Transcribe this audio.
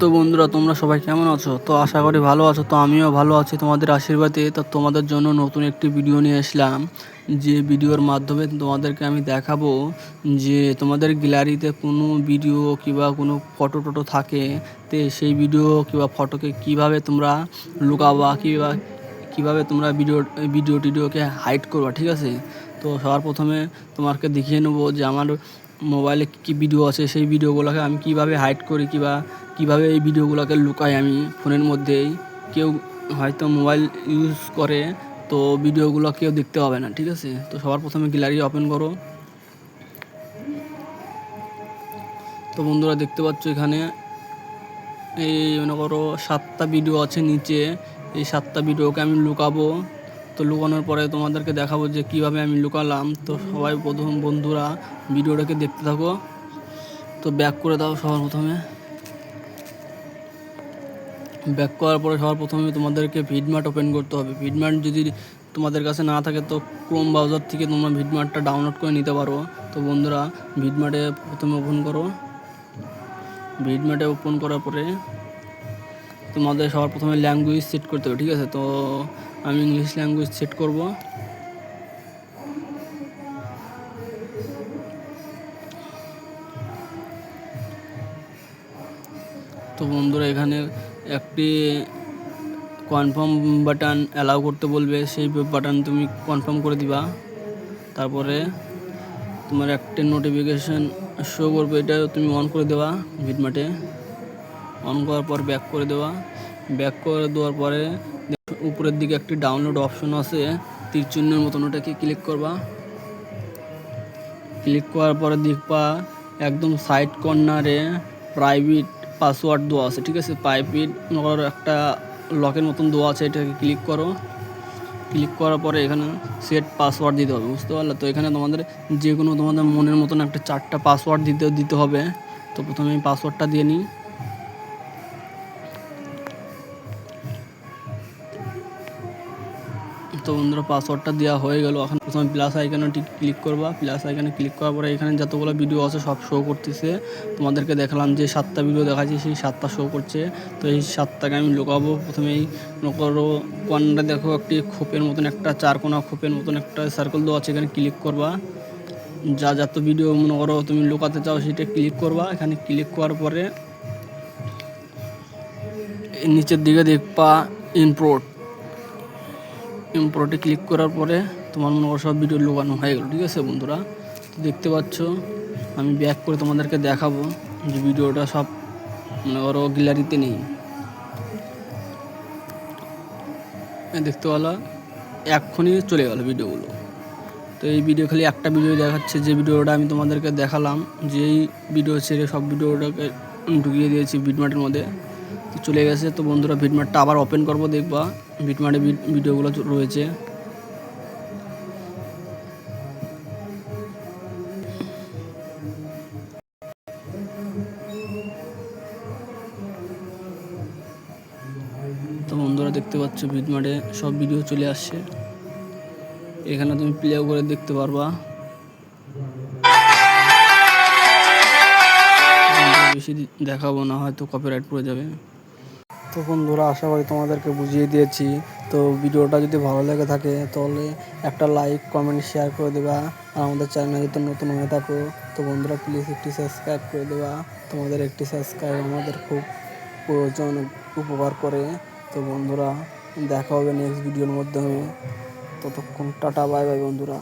তো বন্ধুরা, তোমরা সবাই কেমন আছো? তো আশা করি ভালো আছো, তো আমিও ভালো আছি তোমাদের আশীর্বাদে। তো তোমাদের জন্য নতুন একটি ভিডিও নিয়ে আসলাম যে ভিডিওর মাধ্যমে তোমাদেরকে আমি দেখাবো যে তোমাদের গ্যালারিতে কোনো ভিডিও কিংবা কোনো ফটো টটো থাকে, তে সেই ভিডিও কিংবা ফটোকে কীভাবে তোমরা লুকাবা, কিংবা কীভাবে তোমরা ভিডিও ভিডিও টিডিওকে হাইড করবা, ঠিক আছে? তো সবার প্রথমে তোমাকে দেখিয়ে নেব যে আমার মোবাইলে কী কী ভিডিও আছে, সেই ভিডিওগুলোকে আমি কীভাবে হাইড করি কিংবা, কীভাবে এই ভিডিওগুলোকে লুকাই আমি ফোনের মধ্যেই। কেউ হয়তো মোবাইল ইউজ করে, তো ভিডিওগুলো কেউ দেখতে পাবে না, ঠিক আছে? তো সবার প্রথমে গ্যালারি ওপেন করো। তো বন্ধুরা দেখতে পাচ্ছ এখানে, এই মনে করো সাতটা ভিডিও আছে নিচে, এই সাতটা ভিডিওকে আমি লুকাবো। তো লুকানোর পরে তোমাদেরকে দেখাবো যে কীভাবে আমি লুকালাম। তো সবাই প্রথম বন্ধুরা ভিডিওটাকে দেখতে থাকো। তো ব্যাক করে দাও সবার প্রথমে। ব্যাক করার পরে সবার প্রথমে তোমাদেরকে ভিডমার্ট ওপেন করতে হবে। ভিডমার্ট যদি তোমাদের কাছে না থাকে তো ক্রোম ব্রাউজার থেকে তোমরা ভিডমার্টটা ডাউনলোড করে নিতে পারো। তো বন্ধুরা, ভিডমার্টে প্রথমে ওপেন করো। ভিডমার্টে ওপেন করার পরে তোমাদের সবার প্রথমে ল্যাঙ্গুয়েজ সেট করতে হবে, ঠিক আছে? তো আমি ইংলিশ ল্যাঙ্গুয়েজ সেট করব। তো বন্ধুরা, এখানে একটি কনফার্ম বাটন অ্যালাউ করতে বলবে, সেই বাটন তুমি কনফার্ম করে দিবা। তারপরে তোমার একটা নোটিফিকেশান শো করবে, এটা তুমি অন করে দেওয়া ভিডমাটে অন করার পর ব্যাক করে দেওয়া। ব্যাক করে দেওয়ার পরে উপরের দিকে একটি ডাউনলোড অপশন আছে তীর চিহ্নের মতন ওটাকে ক্লিক করবা। ক্লিক করার পরে দেখবা একদম সাইড কর্নারে প্রাইভেট পাসওয়ার্ড দেওয়া আছে, ঠিক আছে? প্রাইভেট একটা লকের মতন দেওয়া আছে, এটাকে ক্লিক করো। ক্লিক করার পরে এখানে সেট পাসওয়ার্ড দিতে হবে, বুঝতে পারলে? তো এখানে তোমাদের যে কোনো তোমাদের মনের মতন একটা চারটা পাসওয়ার্ড দিতে দিতে হবে। তো প্রথমে আমি পাসওয়ার্ডটা দিয়ে নিই। তো বন্ধুরা পাসওয়ার্ডটা দেওয়া হয়ে গেল। এখন প্রথমে প্লাস আইকনে ক্লিক করবা। প্লাস আইকনে ক্লিক করার পরে এখানে যতগুলো ভিডিও আছে সব শো করতেছে। তোমাদেরকে দেখালাম যে সাতটা ভিডিও দেখাচ্ছি সেই সাতটা শো করছে। তো এই সাতটাকে আমি লুকাবো। প্রথমেই করো কর্নারে দেখো, একটি খোপের মতন একটা চার কোনা খোপের মতন একটা সার্কেল দেওয়া আছে, এখানে ক্লিক করবা। যা যত ভিডিও মনে করো তুমি লুকাতে চাও, সেটা ক্লিক করবা। এখানে ক্লিক করার পরে নিচের দিকে দেখবা ইনপোর্ট ইম্পোর্টে ক্লিক করার পরে তোমার মনে করো সব ভিডিও লুকানো হয়ে গেলো, ঠিক আছে বন্ধুরা? তো দেখতে পাচ্ছ, আমি ব্যাক করে তোমাদেরকে দেখাবো যে ভিডিওটা সব মনে করো গ্যালারিতে নেই। দেখতে পেল, এক্ষুনি চলে গেল ভিডিওগুলো তো এই ভিডিও খালি একটা ভিডিও দেখাচ্ছে, যে ভিডিওটা আমি তোমাদেরকে দেখালাম যে এই ভিডিও ছেড়ে সব ভিডিওটাকে ঢুকিয়ে দিয়েছি ভিডমার্টের মধ্যে। তো চলে গেছে। তো বন্ধুরা ভিডমার্টটা আবার ওপেন করব, দেখবা। ভিডমার্টে ভিডিওগুলো রয়েছে। তো বন্ধুরা, দেখতে পাচ্ছ ভিডমার্টে সব ভিডিও চলে আসছে। এখানে তুমি প্লে করে দেখতে পারবা। বেশি দেখাবো না, হয়তো কপিরাইট পড়ে যাবে। তো বন্ধুরা আশা করি তোমাদেরকে বুঝিয়ে দিয়েছি। তো ভিডিওটা যদি ভালো লেগে থাকে, তাহলে একটা লাইক কমেন্ট শেয়ার করে দেবা। আর আমাদের চ্যানেলে যদি নতুন হয়ে থাকো, তো বন্ধুরা প্লিজ একটি সাবস্ক্রাইব করে দেবা। তোমাদের একটি সাবস্ক্রাইব আমাদের খুব প্রয়োজন উপকার করে। তো বন্ধুরা, দেখা হবে নেক্সট ভিডিওর মাধ্যমে। ততক্ষণ টাটা বাই বাই বন্ধুরা।